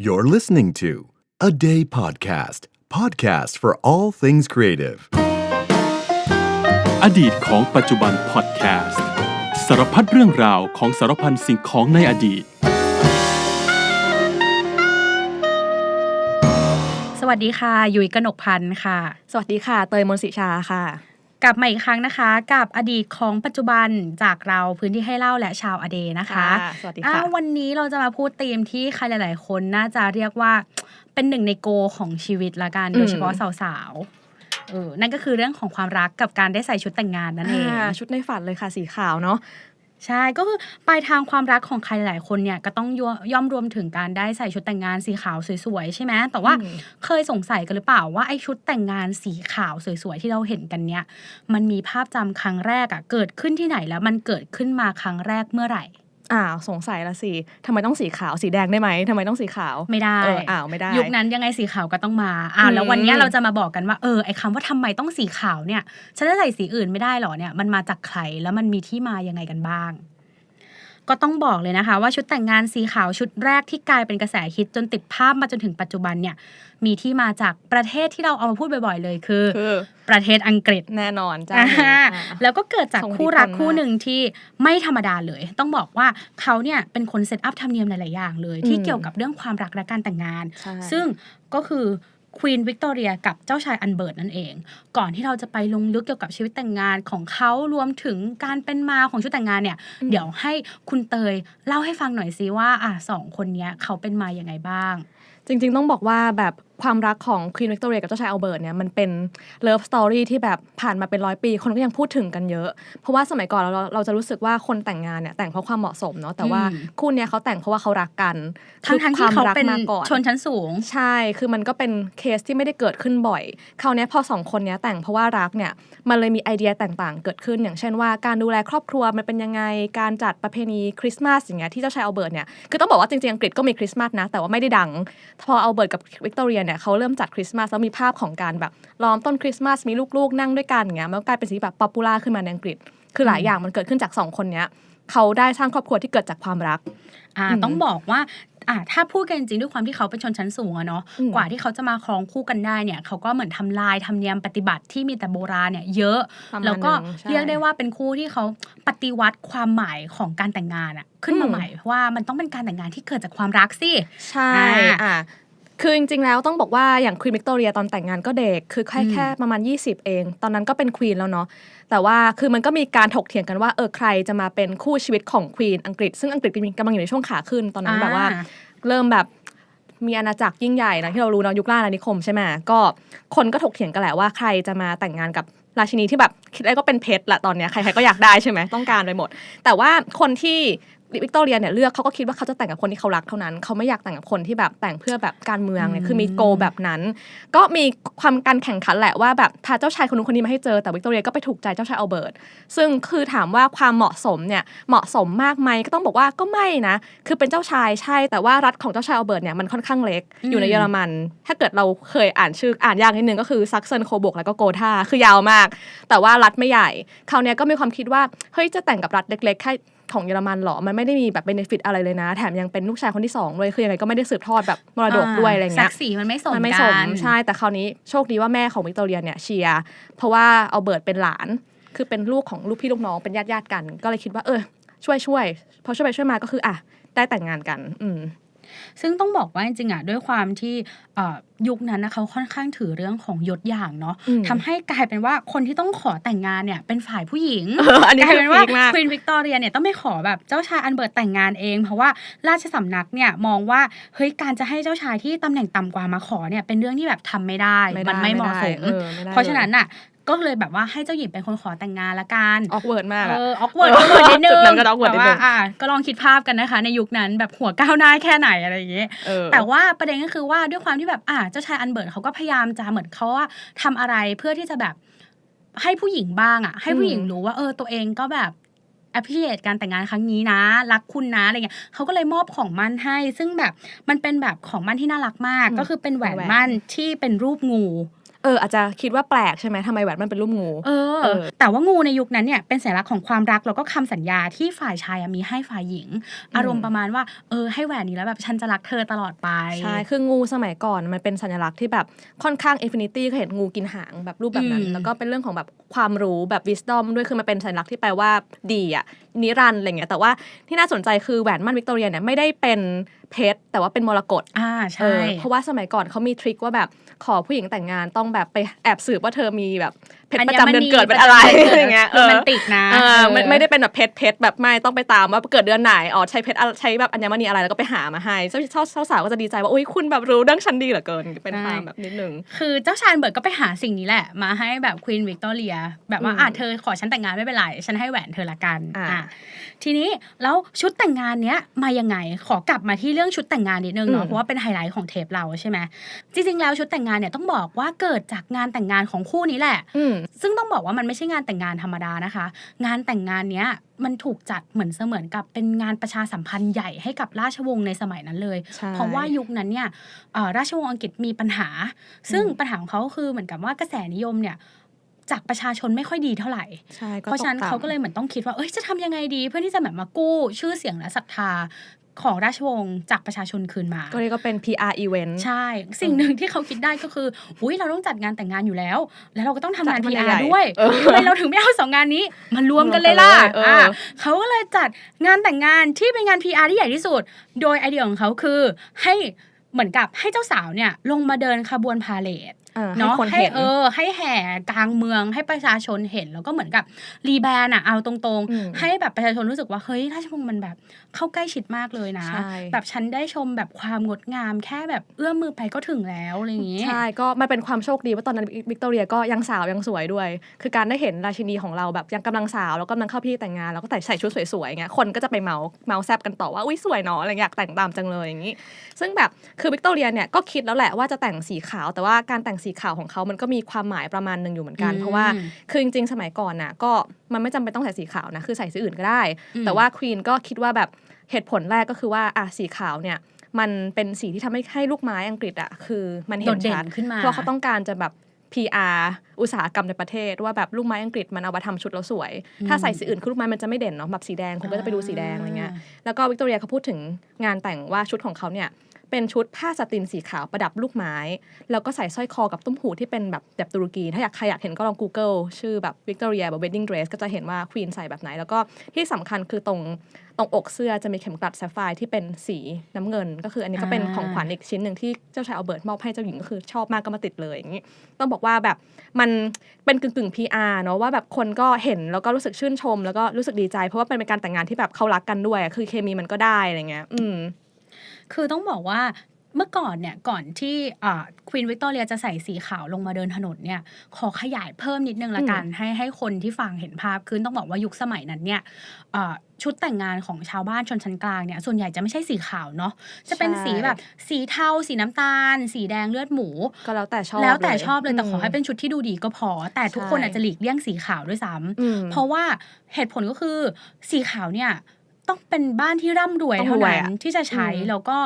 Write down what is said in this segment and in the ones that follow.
You're listening to A Day Podcast, podcast for all things creative. อดีตของปัจจุบันพอดแคสต์สารพัดเรื่องราวของสารพันสิ่งของในอดีต สวัสดีค่ะ ยุ้ยกนกพันธ์ค่ะ สวัสดีค่ะ เตยมนต์สิชาค่ะ กลับมาอีกครั้งนะคะ กับอดีตของปัจจุบันจากเราพื้นที่ให้เล่าและชาวอเดนะคะค่ะสวัสดีค่ะอ่าวันนี้เราจะมาพูดธีมที่ใครหลาย ๆ คนน่าจะเรียกว่าเป็นหนึ่งในโกของชีวิตละกันโดยเฉพาะสาวๆเออนั่นก็คือเรื่องของความรักกับการได้ใส่ชุดแต่งงานนั่นเองอ่าชุดในฝันเลยค่ะสีขาวเนาะ ใช่ ก็คือปลายทางความรักของใครหลายคนเนี่ยก็ต้องย่อย่อมรวมถึงการได้ใส่ชุดแต่งงานสีขาวสวยๆ ใช่ไหมแต่ว่าอืม เคยสงสัยกันหรือเปล่าว่าไอ้ชุดแต่งงานสีขาวสวยๆ ที่เราเห็นกันเนี่ย มันมีภาพจำครั้งแรกอะเกิดขึ้นที่ไหนแล้วมันเกิดขึ้นมาครั้งแรกเมื่อไหร่ อ้าวสงสัยละสิทำไมต้องสีขาวสีแดงได้ไหมทำไมต้องสีขาวไม่ได้เอออ้าวไม่ได้ ยุคนั้นยังไงสีขาวก็ต้องมาอ่าอืมแล้ววันเนี้ยเราจะมาบอกกันว่าเออไอ้คำว่าทำไมต้องสีขาวเนี่ยฉันจะใส่สีอื่นไม่ได้หรอเนี่ยมันมาจากใครแล้วมันมีที่มายังไงกันบ้าง ก็ต้องบอกเลยนะคะ ว่าชุดแต่งงานสีขาวชุดแรกที่กลายเป็นกระแสฮิตจนติดภาพมาจนถึงปัจจุบันเนี่ยมีที่มาจากประเทศที่เราเอามาพูดบ่อยๆเลยคือคือประเทศอังกฤษแน่นอนจ้าอ่าอ่าแล้วก็เกิดจากส่งอิทธิคู่รักพลคู่มากหนึ่งที่ไม่ธรรมดาเลย ต้องบอกว่าเขาเนี่ยเป็นคนเซตอัพธรรมเนียมหลายๆอย่างเลย ที่อืมเกี่ยวกับเรื่องความรักและการแต่งงานใช่ซึ่งก็คือ ควีนวิกตอเรียกับเจ้าชายอันเบิร์ตนั่นเอง ก่อนที่เราจะไปลงลึกเกี่ยวกับชีวิตแต่งงานของเขารวมถึงการเป็นมาของชุดแต่งงานเนี่ย เดี๋ยวให้คุณเตยเล่าให้ฟังหน่อยสิว่าอะสองคนเนี้ยเขาเป็นมาอย่างไงบ้าง จริง ๆ ต้องบอกว่าแบบ ความรักของควีนวิกตอเรียกับเจ้าชายอัลเบิร์ตเนี่ยมันเป็นเลิฟสตอรี่ที่แบบผ่านมาเป็นร้อยปี คนก็ยังพูดถึงกันเยอะ เพราะว่าสมัยก่อนเราเราจะรู้สึกว่าคนแต่งงานเนี่ยแต่งเพราะความเหมาะสมเนาะแต่ว่าอืมคู่เนี้ยเขาแต่งเพราะว่าเขารักกันทั้งทั้งๆที่เขาเป็นมาก่อนชนชั้นสูง ใช่คือมันก็เป็นเคสที่ไม่ได้เกิดขึ้นบ่อยคราวเนี้ยพอสองคนเนี้ยแต่งเพราะว่ารักเนี่ยมันเลยมีไอเดียต่างๆ เกิดขึ้น อย่างเช่นว่าการดูแลครอบครัวมันเป็นยังไงการจัดประเพณีคริสต์มาสอย่างเงี้ยที่เจ้าชายอัลเบิร์ตเนี่ยคือต้องบอกว่าจริงๆอังกฤษก็มีคริสต์มาสนะแต่ว่าไม่ได้ดังพออัลเบิร์ตกับวิกตอเรียเนี่ยเขาเริ่มจัดคริสต์มาสแล้วมีภาพของการแบบล้อมต้นคริสต์มาสมีลูกๆ นั่งด้วยกันอย่างเงี้ยมันก็กลายเป็นสิ่งที่แบบป๊อปปูล่าขึ้นมาในอังกฤษ คือหลายอย่างมันเกิดขึ้นจากสองคนเนี้ยเขาได้สร้างครอบครัวที่เกิดจากความรักอ่าอืมต้องบอกว่าอ่าถ้าพูดกันจริงๆด้วยความที่เขาเป็นชนชั้นสูงอะเนาะอืมกว่าที่เขาจะมาครองคู่กันได้เนี่ยเขาก็เหมือนทำลายธรรมเนียมปฏิบัติที่มีแต่โบราณเนี่ยเยอะประมาณแล้วก็หนึ่งใช่เรียกได้ว่าเป็นคู่ที่เขาปฏิวัติความหมายของการแต่งงานอะขึ้นมาอืมใหม่ว่ามันต้องเป็นการแต่งงานที่เกิดจากความรักสิใช่อ่าอะ คือจริงๆแล้วต้องบอกว่าอย่างควีนวิกตอเรียตอนแต่งงานก็เด็ก คือแค่อืมแค่ประมาณ 20 เอง ตอนนั้นก็เป็นควีนแล้วเนาะแต่ว่าคือมันก็มีการถกเถียงกันว่าเออใครจะมาเป็นคู่ชีวิตของควีนอังกฤษ ซึ่งอังกฤษกำลังอยู่ในช่วงขาขึ้นตอนนั้นแบบว่าอ่าเริ่มแบบมีอาณาจักรยิ่งใหญ่นะที่เรารู้เนาะยุคล่าอาณานิคมใช่ไหมก็คนก็ถกเถียงกันแหละว่าใครจะมาแต่งงานกับราชินีที่แบบคิดอะไรก็เป็นเพชรละตอนเนี้ยใครๆก็อยากได้ใช่ไหมต้องการไปหมด แต่ว่าคนที่ วิกตอเรียเนี่ยเลือกเขาก็คิดว่าเขาจะแต่งกับคนที่เขารักเท่านั้นเขาไม่อยากแต่งกับคนที่แบบแต่งเพื่อแบบการเมืองเนี่ยคือมีโกแบบนั้น ก็มีความการแข่งขันแหละว่าแบบพาเจ้าชายคนนู้นคนนี้มาให้เจอแต่วิกตอเรียก็ไปถูกใจเจ้าชายอัลเบิร์ตซึ่งคือถามว่าความเหมาะสมเนี่ยเหมาะสมมากไหมก็ต้องบอกว่าก็ไม่นะ คือเป็นเจ้าชายใช่แต่ว่ารัฐของเจ้าชายอัลเบิร์ตเนี่ยมันค่อนข้างเล็กอยู่ในเยอรมัน ถ้าเกิดเราเคยอ่านชื่ออ่านยากนิดนึงก็คือซักเซนโคบกแล้วก็โกธาคือยาวมาก แต่ว่ารัฐไม่ใหญ่คราวเนี้ยก็มีความคิดว่าเฮ้ยจะแต่งกับรัฐเล็กๆแค่ ของเยอรมันเหรอ มันไม่ได้มีแบบเบนฟิตอะไรเลยนะ แถมยังเป็นลูกชายคนที่สองเลยคือยังไงก็ไม่ได้สืบทอดแบบมรดกด้วยอะไรศัเงี้กยดิ์ศรีมันไม่สมมันไม่สกัมนใช่แต่คราวนี้โชคดีว่าแม่ของวิกตอเรียเนี่ยเชียร์เพราะว่าเอาเบิร์ตเป็นหลาน คือเป็นลูกของลูกพี่ลูกน้องเป็นญาติญาติๆกัน ก็เลยคิดว่าเออช่วยช่วยพอช่วยไปช่วยมาก็คืออะได้แต่งงานกัน อืม ซึ่งต้องบอกว่าจริงๆอะด้วยความที่เอ่อยุคนั้นนะเขาค่อนข้างถือเรื่องของยศอย่างเนาะอืมทำให้กลายเป็นว่าคนที่ต้องขอแต่งงานเนี่ยเป็นฝ่ายผู้หญิงเอออันนี้กลายเป็นว่าพีคมากควีนวิกตอเรียเนี่ยต้องไม่ขอแบบเจ้าชายอันเบิร์ตแต่งงานเอง เพราะว่าราชสำนักเนี่ยมองว่าเฮ้ยการจะให้เจ้าชายที่ตำแหน่งต่ำกว่ามาขอเนี่ยเป็นเรื่องที่แบบทำไม่ได้ไม่ได้ มันไม่เหมาะสมไม่ได้เออไม่ได้เพราะฉะนั้นน่ะ ก็เลยแบบว่าให้เจ้าหญิงเป็นคนขอแต่งงานละกันออกเวิร์ดมากเออะอออกเวิร์ดออกเวิร์ดนิดนึจุงดนั้นก็ awkward แต่นิดนึว่างอะก็ลองคิดภาพกันนะคะ ในยุคนั้นแบบหัวก้าวหน้าแค่ไหนอะไรอย่างเงี้ยเออแต่ว่าประเด็นก็คือว่าด้วยความที่แบบอ่าเจ้าชายอันเบิร์ตเขาก็พยายามจะเหมือนเขาว่าทำอะไรเพื่อที่จะแบบให้ผู้หญิงบ้างอะ ให้ผู้หญิงอืมรู้ว่าเออตัวเองก็แบบ appreciate การแต่งงานครั้งนี้นะ รักคุณนะอะไรเงี้ยเขาก็เลยมอบของมั่นให้ ซึ่งแบบมันเป็นแบบของมั่นที่น่ารักมาก ก็คือเป็นแหวนมั่นที่เป็นรูปงู เอออาจจะคิดว่าแปลกใช่ไหมทำไมแหวนมันเป็นรูปงูเออเออ แต่ว่างูในยุคนั้นเนี่ยเป็นสัญลักษณ์ของความรักแล้วก็คำสัญญาที่ฝ่ายชายอะมีให้ฝ่ายหญิง อารมณ์ประมาณว่าเออให้แหวนนี้แล้วแบบฉันจะรักเธอตลอดไป ใช่ คืองูสมัยก่อนมันเป็นสัญลักษณ์ที่แบบค่อนข้างอินฟินิตี้ก็เห็นงูกินหางแบบรูปแบบนั้นอืมแล้วก็เป็นเรื่องของแบบความรู้แบบ wisdom ด้วยคือมันเป็นสัญลักษณ์ที่แปลว่าดีอะนิรันดร์อะไรเงี้ยแต่ว่าที่น่าสนใจคือแหวนมั่นวิกตอเรียเนี่ยไม่ได้เป็น เพชรแต่ว่าเป็นมรกตอ่าเอใช่อเพราะว่าสมัยก่อนเขามีทริคว่าแบบขอผู้หญิงแต่งงานต้องแบบไปแอบสืบว่าเธอมีแบบ เพชรประจำเดือนเกิดเป็นอะไรอะไรเงี้ยโรแมนติกนะเออไม่เออไม่ได้เป็นแบบเพชรเพชรแบบไม่ต้องไปตามว่าเกิดเดือนไหนอ๋อใช้เพชรอะไรใช้แบบอัญมณีอะไรแล้วก็ไปหามาให้เจ้าเจ้าเจ้าสาวก็จะดีใจว่าอุ้ยคุณแบบรู้เรื่องฉันดีเหลือเกินเป็นความแบบนิดนึงคือเจ้าชายเบิร์ดก็ไปหาสิ่งนี้แหละ มาให้แบบควีนวิกตอเรียแบบว่าอืมอะเธอขอฉันแต่งงานไม่เป็นไรฉันให้แหวนเธอละกันอ่าอะทีนี้แล้วชุดแต่งงานเนี้ยมายังไงขอกลับมาที่เรื่องชุดแต่งงานนิดนึงเนาะเพราะว่าเป็นไฮไลท์ของเทปเราใช่ไหมจริงๆแล้วชุดแต่งงานเนี่ยต้องบอกว่าเกิดจากงานแต่งงานของคู่นี้แหละอืมซึ่งต้องบอกว่ามันไม่ใช่งานแต่งงานธรรมดานะคะ งานแต่งงานเนี้ยมันถูกจัดเหมือนเสมือนกับเป็นงานประชาสัมพันธ์ใหญ่ให้กับราชวงศ์ในสมัยนั้นเลยใช่เพราะว่ายุคนั้นเนี่ยเอ่อราชวงศ์อังกฤษมีปัญหา ซึ่งปัญหาของเขาก็คือเหมือนกับว่ากระแสนิยมเนี่ยจากประชาชนไม่ค่อยดีเท่าไหร่ใช่เพราะฉะนั้นเขาก็เลยเหมือนต้องคิดว่า เอ้ย จะทำยังไงดี เพื่อที่จะแบบมากู้ ชื่อเสียงและศรัทธา ของราชวงศ์จากประชาชนคืนมา ก็เรียกว่าเป็น PR event ใช่ สิ่งหนึ่งที่เขาคิดได้ก็คืออุ้ยเราต้องจัดงานแต่งงานอยู่แล้ว แล้วเราก็ต้องทำงานจัดให้มัน PR ใหญ่ๆด้วยเออทำไมเราถึงไม่เอาสองงานนี้มารวมกันเลยล่ะรวมกันเลยเอออะเขาก็เลยจัดงานแต่งงานที่เป็นงาน PR ที่ใหญ่ที่สุด โดยไอเดียของเขาคือให้เหมือนกับให้เจ้าสาวเนี่ยลงมาเดินขบวนพาเลทอ่าให้ เนาะคนให้เห็นเออ ให้แห่กลางเมืองให้ประชาชนเห็น แล้วก็เหมือนกับรีแบรนด์อะเอาตรงอืมๆให้แบบประชาชนรู้สึกว่าเฮ้ยราชวงศ์มันแบบเข้าใกล้ชิดมากเลยนะใช่แบบฉันได้ชมแบบความงดงามแค่แบบเอื้อมมือไปก็ถึงแล้วอะไรอย่างงี้ใช่ก็มันเป็นความโชคดีว่าตอนนั้นวิกตอเรียก็ยังสาวยังสวยด้วย คือการได้เห็นราชินีของเราแบบยังกำลังสาวแล้วกำลังเข้าพิธีแต่งงานแล้วก็แต่ใส่ชุดสวยๆอย่างเงี้ยคนก็จะไปเมาเมาแซบกันต่อว่าอุ้ยสวยเนาะอะไรอยากแต่งตามจังเลยอย่างงี้ ซึ่งแบบคือวิกตอเรียเนี่ยก็คิดแล้วแหละว่าจะแต่งสีขาวแต่ว่าการแต่งสีขาวของเขามันก็มีความหมายประมาณหนึ่งอยู่เหมือนกันอืมเพราะว่าคือจริงๆ สมัยก่อนน่ะก็มันไม่จำเป็นต้องใส่สีขาวนะคือใส่สีอื่นก็ได้อืมแต่ว่าควีนก็คิดว่าแบบเหตุผลแรกก็คือว่าอะสีขาวเนี่ยมันเป็นสีที่ทำให้ให้ลูกไม้อังกฤษอะคือมันเห็โดนดเด่ชัดนขึ้นมาเพราะเขาต้องการจะแบบ PR อุตสาหกรรมในประเทศว่าแบบลูกไม้อังกฤษมันเอามาทำชุดแล้วสวย ถ้าใส่สีอื่นคือลูกไม้มันจะไม่เด่นเนาะแบบสีแดงคนก็จะไปดูสีแดงอะไรเงี้ยแล้วก็วิกตอเรียเขาพูดถึงงานแต่งว่าชุดของเขาเนี่ย เป็นชุดผ้าสตินสีขาวประดับลูกไม้ แล้วก็ใส่สร้อยคอกับตุ้มหูที่เป็นแบบแบบตุรกี ถ้าอยากใครอยากเห็นก็ลอง Google ชื่อแบบวิกตอเรียแบบ wedding dress ก็จะเห็นว่าควีนใส่แบบไหน แล้วก็ที่สำคัญคือตรงตรงอกเสื้อจะมีเข็มกลัดแซฟไฟร์ที่เป็นสีน้ำเงิน ก็คืออันนี้ก็เป็นอ่าของขวัญอีกชิ้นหนึ่งที่เจ้าชายอัลเบิร์ตมอบให้เจ้าหญิงก็คือชอบมากก็มาติดเลยอย่างนี้ต้องบอกว่าแบบมันเป็นกึ่งกึ่ง PR เนาะว่าแบบคนก็เห็นแล้วก็รู้สึกชื่นชม แล้วก็รู้สึกดีใจ เพราะว่าเป็นการแต่งงานที่แบบเขารักกันด้วยอะคือเคมีมันก็ได้อะไรเงี้ย อืม คือต้องบอกว่าเมื่อก่อนเนี่ยก่อนที่ควีนวิกตอเรียจะใส่สีขาวลงมาเดินถนนเนี่ยขอขยายเพิ่มนิดนึงละกัน ให้ให้คนที่ฟังเห็นภาพคือต้องบอกว่ายุคสมัยนั้นเนี่ยเอ่อชุดแต่งงานของชาวบ้านชนชั้นกลางเนี่ยส่วนใหญ่จะไม่ใช่สีขาวเนาะจะเป็นใช่สีแบบสีเทาสีน้ำตาล สีแดงเลือดหมู ก็แล้วแต่ชอบแล้วแต่ยชอบเลยแต่ขอให้มเป็นชุดที่ดูดีก็พอ แต่ทุกคนใช่อาจจะหลีกเลี่ยงสีขาวด้วยซ้ำอืมเพราะว่าเหตุผลก็คือสีขาวเนี่ย ต้องเป็นบ้านที่ร่ำรวยต้องเท่ารวยนั้นอะที่จะใช้อืมแล้วก็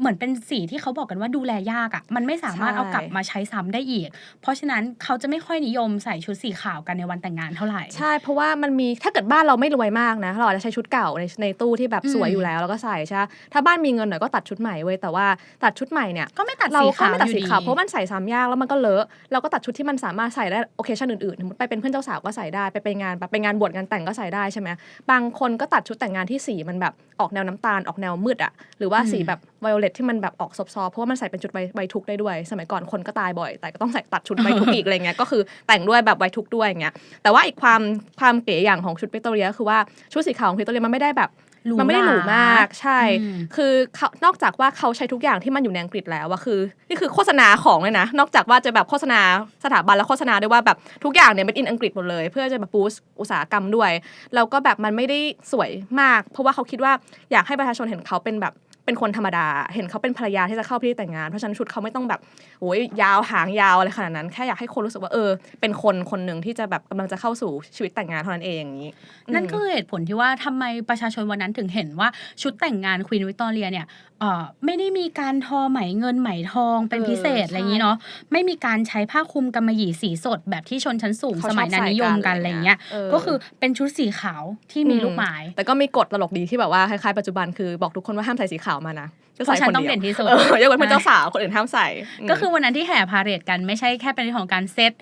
เหมือนเป็นสีที่เขาบอกกันว่าดูแลยากอะ่ะมันไม่สามารถใช่เอากลับมาใช้ซ้ำได้อีก เพราะฉะนั้นเขาจะไม่ค่อยนิยมใส่ชุดสีขาวกันในวันแต่งงานเท่าไหร่ใช่เพราะว่ามันมีถ้าเกิดบ้านเราไม่รวยมากนะเราอาจจะใช้ชุดเก่าในในตู้ที่แบบอืมสวยอยู่แล้วแล้วก็ใส่ใช่ปะถ้าบ้านมีเงินหน่อยก็ตัดชุดใหม่เว้ยแต่ว่าตัดชุดใหม่เนี่ยก็ไม่ตัดเราสีก็ขาวไม่ตัดอยู่สีดีขาวเพราะมันใส่ซ้ำยากแล้วมันก็เลอะเราก็ตัดชุดที่มันสามารถใส่ได้โอเคชั่นอื่นๆสมมติไปเป็นเพื่อนเจ้าสาวก็ใส่ได้ไปไปงานแบบไปงานบวชงานแต่งก็ใส่ได้ใช่ไหมบางคนก็ตัดชุดแต่งงานที่สีมันแบบออกแนวน้ำตาลออกแนวมืดอะหรือว่าสีแบบไวโอเลตที่มันแบบออกซอฟต์ๆเพราะว่ามันใส่เป็นชุดไวไวทุกข์ได้ด้วย สมัยก่อนคนก็ตายบ่อย แต่ก็ต้องใส่ตัดชุดไวทุกข์อีกอะไรเงี้ยก็คือแต่งด้วยแบบไวทุกข์ด้วยอย่างเงี้ยแต่ว่าอีกความความเก๋อย่างของชุดวิกตอเรียก็คือว่าชุดสีขาวของวิกตอเรียมันไม่ได้แบบหรู มันไม่ได้หรูหรามากใช่อืมคือเขานอกจากว่าเขาใช้ทุกอย่างที่มันอยู่ในอังกฤษแล้วอะคือ นี่คือโฆษณาของเลยนะ นอกจากว่าจะแบบโฆษณาสถาบันแล้วโฆษณาด้วยว่าแบบทุกอย่างเนี่ยเป็นอินอังกฤษหมดเลย เพื่อจะแบบบูสต์อุตสาหกรรมด้วยแล้วก็แบบมันไม่ได้สวยมาก เพราะว่าเขาคิดว่าอยากให้ประชาชนเห็นเขาเป็นแบบ เป็นคนธรรมดา เห็นเขาเป็นภรรยาที่จะเข้าพิธีแต่งงาน เพราะฉะนั้นชุดเขาไม่ต้องแบบโอ้ยยาวหางยาวอะไรขนาดนั้น แค่อยากให้คนรู้สึกว่าเออ เป็นคนคนหนึ่งที่จะแบบกำลังจะเข้าสู่ชีวิตแต่งงานเท่านั้นเองอย่างนี้ นั่นก็คือเหตุผลที่ว่าทำไมประชาชนวันนั้นถึงเห็นว่าชุดแต่งงานควีนวิกตอเรียเนี่ยเอ่อไม่ได้มีการทอไหมเงินไหมทองเป็นเออพิเศษอะไรอย่างนี้เนาะไม่มีการใช้ผ้าคลุมกำมะหยี่สีสดแบบที่ชนชั้นสูงเขาสมัยนั้นชอบใส่นิยมกักันนอะไรอย่างเงี้ยเออ ก็คือเป็นชุดสีขาวที่มีลูกไม้แต่ก็มีกฎตลกดีที่แบบว่าคล้ายๆปัจจุบันคือบอกทุกคนว่าห้ามใส่สีขาวมานะจะเพราะฉันคต้องดียวเด่นที่สุด เออยกเว้นเป็นเจ้าสาวคนอื่นห้ามใส่ก็คือวันนั้นที่แห่พาเหรดกันไม่ใช่แค่เป็นเรื่องของการเซต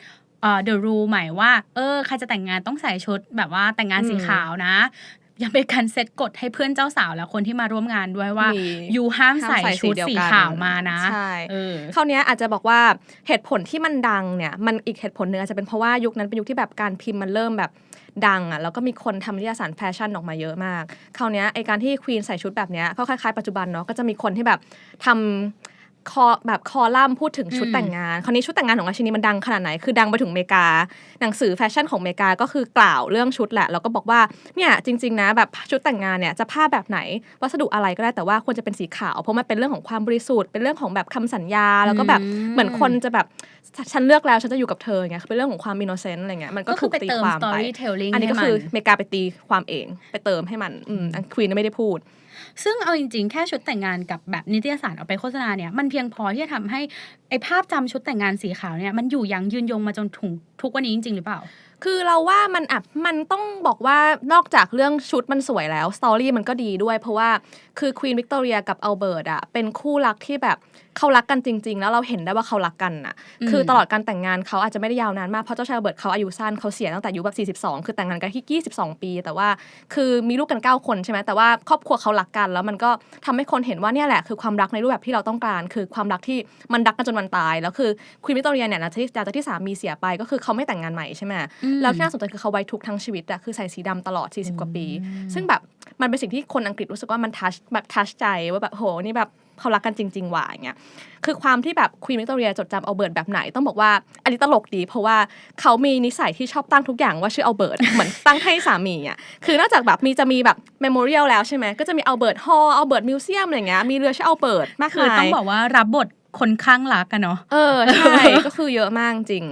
เอ่อ the rule ใหม่ว่า เออ ใครจะแต่งงานต้องใส่ชุดแบบว่าแต่งงานสีขาวนะ ยังเป็นการเซตกฎให้เพื่อนเจ้าสาวและคนที่มาร่วมงานด้วยว่ามียูห้ามใส่ห้ามใส่ชุดสีเดียวสีกันขาวมานะใช่เออคราวเนี้ยอาจจะบอกว่าเหตุผลที่มันดังเนี่ยมันอีกเหตุผลหนึ่งอาจจะเป็นเพราะว่ายุคนั้นเป็นยุคที่แบบการพิมพ์มันเริ่มแบบดังอะแล้วก็มีคนทำนิตยสารแฟชั่นออกมาเยอะมาก คราวเนี้ยไอการที่ควีนใส่ชุดแบบเนี้ยก็คล้ายๆปัจจุบันเนาะก็จะมีคนที่แบบทำ คอแบบคอลัมน์พูดถึงชุดอืมแต่งงาน คราวนี้ชุดแต่งงานของราชินีมันดังขนาดไหน คือดังไปถึงอเมริกา หนังสือแฟชั่นของอเมริกาก็คือกล่าวเรื่องชุดแหละ แล้วก็บอกว่า เนี่ยจริง ๆ นะแบบชุดแต่งงานเนี่ยจะผ้าแบบไหน วัสดุอะไรก็ได้ แต่ว่าควรจะเป็นสีขาว เพราะมันเป็นเรื่องของความบริสุทธิ์ เป็นเรื่องของแบบคำสัญญา แล้วก็แบบอืมเหมือนคนจะแบบฉันเลือกแล้วฉันจะอยู่กับเธออย่างเงี้ยเป็นเรื่องของความอินโนเซนต์อะไรเงี้ย มันก็ก็คืถูอกไปตีเติมความไป storytelling อันนี้ก็ให้มันคืออเมริกาไปตีความเอง ไปเติมให้มันอืมควีนไม่ได้พูด ซึ่งเอาจริงๆ แค่ชุดแต่งงานกับแบบนิตยสารเอาไปโฆษณาเนี่ยมันเพียงพอที่จะทำให้ไอภาพจำชุดแต่งงานสีขาวเนี่ยมันอยู่ยังยืนยงมาจนถึงทุกวันนี้จริง ๆ หรือเปล่า คือเราว่ามันอะมันต้องบอกว่านอกจากเรื่องชุดมันสวยแล้วสตอรี่มันก็ดีด้วย เพราะว่า คือควีนวิกตอเรียกับอัลเบิร์ตอะเป็นคู่รักที่แบบเขารักกันจริง ๆ แล้วเราเห็นได้ว่าเขารักกันน่ะอืมคือตลอดการแต่งงานเขาอาจจะไม่ได้ยาวนานมากเพราะเจ้าชายอัลเบิร์ตเขาอายุสั้นเขาเสียตั้งแต่อายุแบบ42 คือแต่งงานกันที่22 ปี แต่ว่าคือมีลูกกัน 9 คนใช่ไหมแต่ว่าครอบครัวเขารักกัน แล้วมันก็ทำให้คนเห็นว่าเนี่ยแหละคือความรักในรูปแบบที่เราต้องการ คือความรักที่มันรักกันจนวันตายแล้วคือควีนวิกตอเรียเนี่ยหลังจากที่หลังจากที่สามีเสียไปก็คือเขาไม่แต่งงานใหม่ใช่ไหมอืมแล้วที่น่าสนใจคือเขาไว้ทุกข์ทั้งชีวิตอะคือใส่สีดำตลอด 40 กว่าปี ซึ่งแบบมันเป็นสิ่งที่คนอังกฤษรู้สึกว่ามันทัชแบบทัชใจว่าแบบโหนี่แบบเขารักกันจริง ๆ ว่ะอย่างเงี้ย คือความที่แบบควีนวิกตอเรียจดจำเอาเบิร์ตแบบไหน ต้องบอกว่าอันนี้ตลกดี เพราะว่าเขามีนิสัยที่ชอบตั้งทุกอย่างว่าชื่อเอาเบิร์ตเหมือนตั้งให้สามีอะ คือนอกจากแบบมีจะมีแบบเมมโมเรียลแล้วใช่ไหมก็จะมีเอาเบิร์ตฮอลเอาเบิร์ตมิวเซียมอะไรเงี้ย มีเรือชื่อเอาเบิร์ตมากคือมายต้องบอกว่ารับบทคนข้างรักกันเนาะ เออ ใช่ ก็คือเยอะมากจริง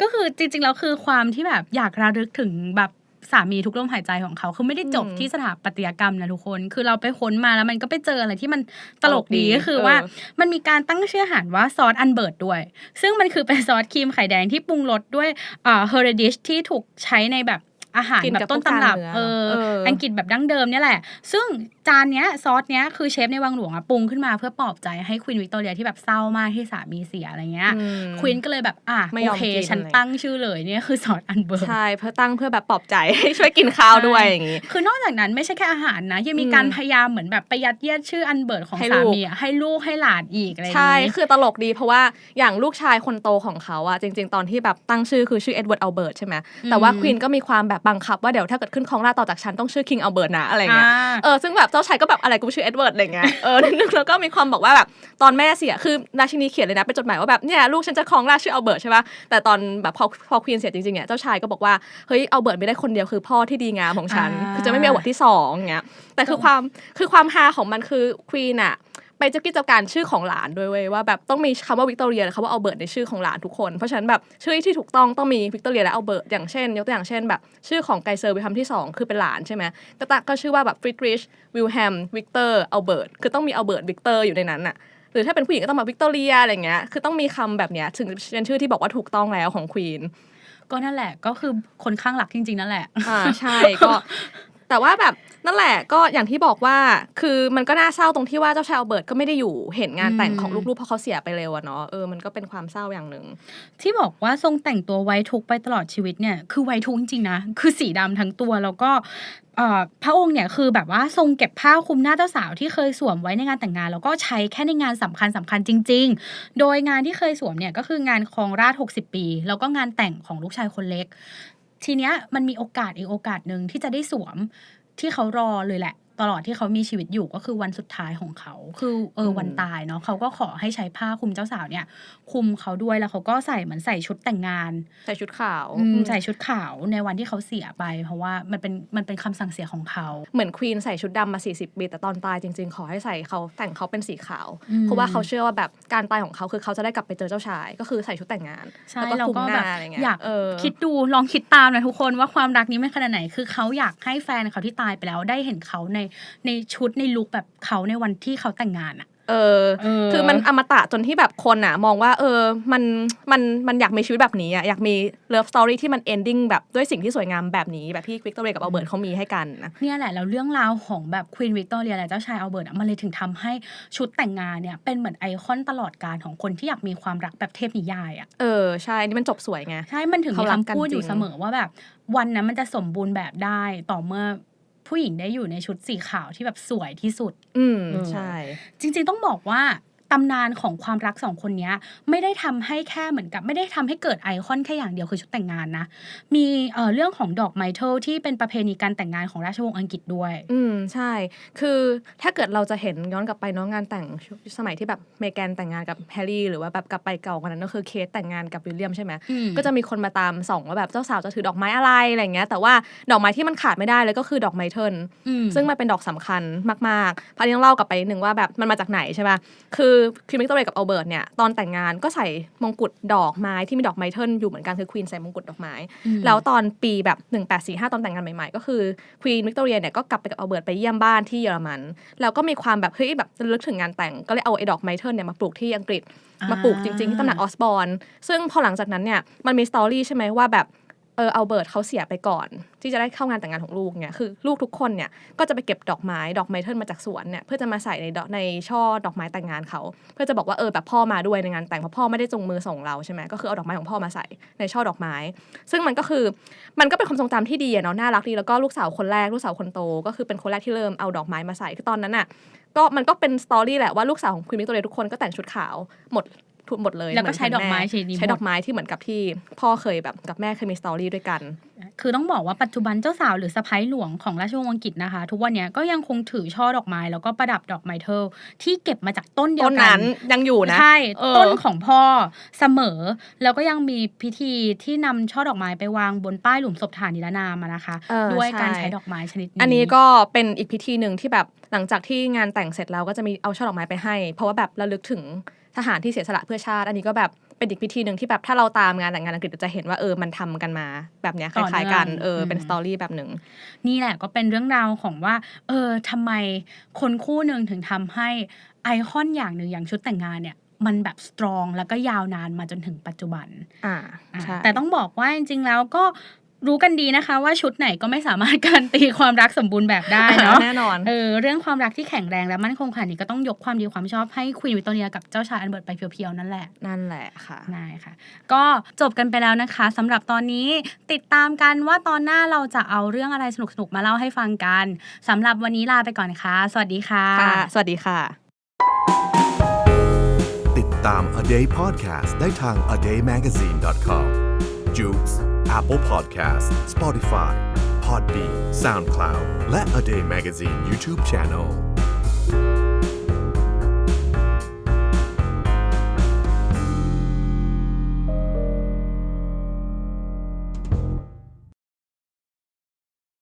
ก็คือจริง ๆ แล้วคือความที่แบบอยากระลึกถึงแบบ สามีทุกลมหายใจของเขาคือไม่ได้จบอืมที่สถาปัตยกรรมนะทุกคน คือเราไปค้นมาแล้วมันก็ไปเจออะไรที่มันตลกดีตลกดีก็คือว่าเออมันมีการตั้งชื่ออาหารว่าซอสอันเบิร์ดด้วย ซึ่งมันคือเป็นซอสครีมไข่แดงที่ปรุงรสด้วยอ่าเฮอร์ดิชที่ถูกใช้ในแบบอาหารกินแบกับบต้นตำรับพวกจานเนื้อเออเอออัอังกฤษแบบดั้งเดิมเนี่ยแหละ ซึ่ง จานเนี้ยซอสเนี้ยคือเชฟในวังหลวงอะปรุงขึ้นมาเพื่อปลอบใจให้ควีนวิกตอเรียที่แบบเศร้ามากที่สามีเสียอะไรเงี้ยอืมควีนก็เลยแบบอะไม่โอยอมเคกินฉันเลยตั้งชื่อเลยเนี่ยคือซอสอันเบิร์ดใช่เพื่อตั้งเพื่อแบบปลอบใจให้ช่วยกินข้าวด้วยอย่างงี้คือนอกจากนั้นไม่ใช่แค่อาหารนะยังมีอืมการพยายามเหมือนแบบไปยัดเยียดชื่ออันเบิร์ดของให้สาลูกมีอะให้ลูกให้หลานอีกอะไรอย่างใช่งี้คือตลกดีเพราะว่าอย่างลูกชายคนโตของเขาอะจริง ๆ ตอนที่แบบตั้งชื่อคือชื่อเอ็ดเวิร์ดอัลเบิร์ตใช่ไหมแต่ว่าควีนก็มีความแบบบังคับว่าเดี๋ยวถ้าเกิดขึ้นครองราชย์ต่อจากฉันต้องชื่อคิงอัลเบิร์ตนะอะไรเงี้ยอ่าเออซึ่งแบบเจ้าชายก็แบบอะไรกูชื่อเอ็ดเวิร์ดอะไรเงี้ยเออแล้วก็มีความบอกว่าแบบตอนแม่เสียคือราชินีเขียนเลยนะเป็นจดหมายว่าแบบเนี่ยลูกฉันจะครองราชย์ชื่ออัลเบิร์ตใช่ปะแต่ตอนแบบพอพอควีนเสียจริงๆเนี่ยเจ้าชายก็บอกว่าเฮ้ยอัลเบิร์ตไม่ได้คนเดียวคือพ่อที่ดีงามของฉันอ่าคือจะไม่มีอัลเบิร์ตที่สองเงี้ยแต่คือความคือความฮาของมันคือควีนอะ ไปเจ้ากิจการชื่อของหลานด้วยเว้ยว่าแบบต้องมีคำว่าวิกตอเรียและคำว่าอัลเบิร์ตในชื่อของหลานทุกคนเพราะฉะนั้นแบบชื่อที่ถูกต้องต้องมีวิกตอเรียและอัลเบิร์ตอย่างเช่น ยกตัวอย่างเช่นแบบชื่อของไกเซอร์วิลแฮมที่สองคือเป็นหลานใช่ไหมก็ตะก็ชื่อว่าแบบฟริดริชวิลแฮมวิกเตอร์อัลเบิร์ตคือต้องมีอัลเบิร์ตวิกเตอร์อยู่ในนั้นอะหรือถ้าเป็นผู้หญิงก็ต้องมาวิกตอเรียอะไรเงี้ยคือต้องมีคำแบบเนี้ยถึงเป็นชื่อที่บอกว่าถูกต้องแล้วของควีนก็นั่นแหละก็คือคนข้างหลักจริงๆนั่นแหละ อ่าใช่ก็ แต่ว่าแบบนั่นแหละก็อย่างที่บอกว่าคือมันก็น่าเศร้าตรงที่ว่าเจ้าชายอัลเบิร์ตก็ไม่ได้อยู่เห็นงานแต่งของลูกๆเพราะเขาเสียไปเร็วอะเนาะเออมันก็เป็นความเศร้าอย่างหนึ่งที่บอกว่าทรงแต่งตัวไว้ทุกไปตลอดชีวิตเนี่ยคือไว้ทุกจริงๆนะคือสีดำทั้งตัวแล้วก็พระองค์เนี่ยคือแบบว่าทรงเก็บผ้าคลุมหน้าเจ้าสาวที่เคยสวมไว้ในงานแต่งงาน แล้วก็ใช้แค่ในงานสำคัญสำคัญจริง ๆ โดยงานที่เคยสวมเนี่ยก็คืองานครองราช60 ปี แล้วก็งานแต่งของลูกชายคนเล็ก ทีเนี้ยมันมีโอกาสอีกโอกาสหนึ่งที่จะได้สวมที่เขารอเลยแหละ ตลอดที่เขามีชีวิตอยู่ก็คือวันสุดท้ายของเขา คือเอออืมวันตายเนาะเขาก็ขอให้ใช้ผ้าคลุมเจ้าสาวเนี่ยคลุมเขาด้วยแล้วเขาก็ใส่เหมือนใส่ชุดแต่งงาน ใส่ชุดขาวอืมใส่ชุดขาวในวันที่เขาเสียไป เพราะว่ามันเป็นมันเป็นคำสั่งเสียของเขาเหมือนควีนใส่ชุดดำมา 40ปีแต่ตอนตายจริง ๆ ขอให้ใส่เขาแต่งเขาเป็นสีขาวอืมเพราะว่าเขาเชื่อว่าแบบการตายของเขาคือเขาจะได้กลับไปเจอเจ้าชาย ก็คือใส่ชุดแต่งงานใช่แล้วก็เราคลุมก็หแบน้าบอะไรเงี้ยอยากเออคิดดูลองคิดตามนะทุกคนว่าความรักนี้ไม่ขนาดไหนคือเขาอยากให้แฟนเขาที่ตายไปแล้วได้เห็นเขาในในชุดในลุคแบบเขาในวันที่เขาแต่งงานอะเออเออ คือมันอมตะจนที่แบบคนอะ มองว่า เออ มัน มัน มันอยากมีชีวิตแบบนี้อะ อยากมีเลิฟสตอรี่ที่มันเอนดิ้งแบบด้วยสิ่งที่สวยงามแบบนี้ แบบที่วิกตอเรียกับอัลเบิร์ตเขามีให้กันนะเนี่ยแหละ แล้วเรื่องราวของแบบควีนวิกตอเรียและเจ้าชายอัลเบิร์ตอะมันเลยถึงทำให้ชุดแต่งงานเนี่ย เป็นเหมือนไอคอนตลอดการของคนที่อยากมีความรักแบบเทพนิยายอะเออ ใช่ นี่มันจบสวยไง ใช่ มันถึงมีเขารักกันคำพูดอยู่จริงเสมอว่าแบบวันนั้นมันจะสมบูรณ์แบบได้ต่อเมื่อ ผู้หญิงได้อยู่ในชุดสีขาวที่แบบสวยที่สุด อืมเออใช่ จริงๆต้องบอกว่า ตำนานของความรักสองคนเนี้ยไม่ได้ทำให้แค่เหมือนกับ ไม่ได้ทำให้เกิดไอคอนแค่อย่างเดียวคือชุดแต่งงานนะ มีเอ่อเรื่องของดอกไมเทิลที่เป็นประเพณีการแต่งงานของราชวงศ์อังกฤษด้วย อืมใช่ คือถ้าเกิดเราจะเห็นย้อนกลับไปเน้องงานแต่งสมัยที่แบบเมแกนแต่งงานกับแฮร์รี่หรือว่าแบบกลับไปเก่ากว่านั้นก็คือเคสแต่งงานกับวิลเลียมใช่ไหมอืมก็จะมีคนมาตามส่องว่าแบบเจ้าสาวจะถือดอกไม้อะไรอะไรเงี้ยแต่ว่าดอกไม้ที่มันขาดไม่ได้เลยก็คือดอกไม้เทิร์นอืมซึ่งมันเป็นดอกสำคัญมากๆพานี้ต้องเล่ากลับไปนิดนึงว่าแบบมันมาจากไหนใช่ไหมคือควีนวิกตอเรียกับอัลเบิร์ตเนี่ยตอนแต่งงานก็ใส่มงกุฎดอกไม้ที่มีดอกไม้เทิร์นอยู่เหมือนกันคือควีนใส่มงกุฎดอกไม้อืมแล้วตอนปีแบบ 1845 ตอนแต่งงานใหม่ๆ ก็คือควีนวิกตอเรียเนี่ยก็กลับไปกับอัลเบิร์ตไปเยี่ยมบ้านที่เยอรมัน แล้วก็มีความแบบเฮ้ยแบบระลึกถึงงานแต่งก็เลยเอาไอ้ดอกไม้เทิร์นเนี่ยมาปลูกที่อังกฤษมาปลูกจริงๆที่ตำหนักออสบอนซึ่งพอหลังจากนั้นเนี่ยมันมีสตอรี่ใช่ไหมว่าแบบ เออเอัลเบิร์ตเขาเสียไปก่อน ที่จะได้เข้างานแต่งงานของลูกเนี่ยคือลูกทุกคนเนี่ยก็จะไปเก็บดอกไม้ดอกไม้เทิร์นมาจากสวนเนี่ยเพื่อจะมาใส่ในดอกในช่อดอกไม้แต่งงานเขา เพื่อจะบอกว่าเออแบบพ่อมาด้วยในงานแต่งเพราะพ่อไม่ได้จงมือส่งเราใช่ไหมก็คือเอาดอกไม้ของพ่อมาใส่ในช่อดอกไม้ ซึ่งมันก็คือมันก็เป็นความทรงจำที่ดีเนาะน่ารักดีแล้วก็ลูกสาวคนแรกลูกสาวคนโต ก็คือเป็นคนแรกที่เริ่มเอาดอกไม้มาใส่คือตอนนั้นอะก็มันก็เป็นสตอรี่แหละว่าลูกสาวของควีนวิกตอเรียทุกคนก็แต่งชุดขาวหมด ทุกหมดเลยแล้วก็เหนใช้ดอกไม้แชนิดนี้หมดใช้ดอกไม้ที่เหมือนกับที่พ่อเคยแบบกับแม่เคยมีสตอรี่ด้วยกัน คือต้องบอกว่าปัจจุบันเจ้าสาวหรือสะพ้ายหลวงของราชวงศ์อังกฤษนะคะ ทุกวันเนี้ยก็ยังคงถือช่อดอกไม้แล้วก็ประดับดอกไม้เทิลที่เก็บมาจากต้นเดียต้วนกันั้นยังอยู่นะใช่เออต้นของพ่อเสมอ แล้วก็ยังมีพิธีที่นำช่อดอกไม้ไปวางบนป้ายหลุมศพฐานนิรนามอะนะคะเออด้วยใช่การใช้ดอกไม้ชนิดนี้ อันนี้ก็เป็นอีกพิธีหนึ่งที่แบบหลังจากที่งานแต่งเสร็จแล้วก็จะมีเอาช่อดอกไม้ไปให้ เพราะว่าแบบระลึกถึง ทหารที่เสียสละเพื่อชาติ อันนี้ก็แบบเป็นอีกพิธีหนึ่งที่แบบถ้าเราตามงานแต่งงานอังกฤษจะเห็นว่าเออมันทำกันมาแบบเนี้ยคล้ายๆกันเออเป็นสตอรี่แบบหนึ่งนี่แหละก็เป็นเรื่องราวของว่า เออทำไมคนคู่หนึ่งถึงทำให้ไอคอนอย่างหนึ่งอย่างชุดแต่งงานเนี่ยมันแบบสตรองแล้วก็ยาวนานมาจนถึงปัจจุบันอ่าอะใช่แต่ต้องบอกว่าจริงๆแล้วก็ รู้กันดีนะคะ ว่าชุดไหนก็ไม่สามารถการันตีความรักสมบูรณ์แบบได้เนาะแน่นอนเออเรื่องความรักที่แข็งแรงและมั่นคงขนาดนี้ก็ต้องยกความดีความชอบให้ควีนวิกตอเรียกับเจ้าชายอันเบิร์ตไปเพียวๆนั่นแหละนั่นแหละค่ะได้ค่ะ ก็จบกันไปแล้วนะคะสำหรับตอนนี้ติดตามกันว่าตอนหน้าเราจะเอาเรื่องอะไรสนุกๆมาเล่าให้ฟังกันสำหรับวันนี้ลาไปก่อนค่ะ สวัสดีค่ะค่ะ สวัสดีค่ะ ติดตาม A Day Podcast ได้ทาง a daymagazine.com j u k e Apple Podcast Spotify Podbean SoundCloud และ A Day Magazine YouTube Channel